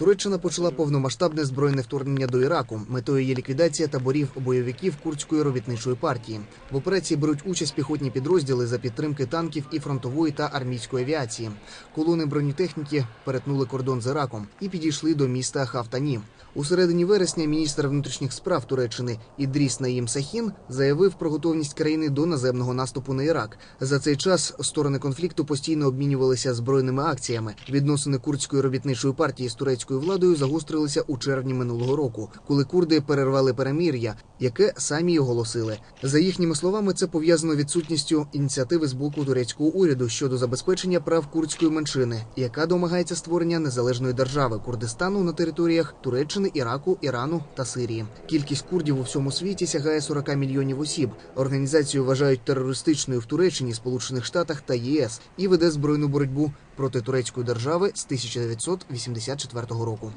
Туреччина почала повномасштабне збройне вторгнення до Іраку. Метою є ліквідація таборів бойовиків курдської робітничої партії. В операції беруть участь піхотні підрозділи за підтримки танків і фронтової та армійської авіації. Колони бронетехніки перетнули кордон з Іраком і підійшли до міста Хавтані. У середині вересня міністр внутрішніх справ Туреччини Ідріс Наїм Сахін заявив про готовність країни до наземного наступу на Ірак. За цей час сторони конфлікту постійно обмінювалися збройними акціями. Відносини курдської робітничої партії з турецькою владою загострилися у червні минулого року, коли курди перервали перемір'я, яке самі оголосили. За їхніми словами, це пов'язано відсутністю ініціативи з боку турецького уряду щодо забезпечення прав курдської меншини, яка домагається створення незалежної держави Курдистану на територіях Туреччини, Іраку, Ірану та Сирії. Кількість курдів у всьому світі сягає 40 мільйонів осіб. Організацію вважають терористичною в Туреччині, Сполучених Штатах та ЄС і веде збройну боротьбу проти турецької держави з 1984 року.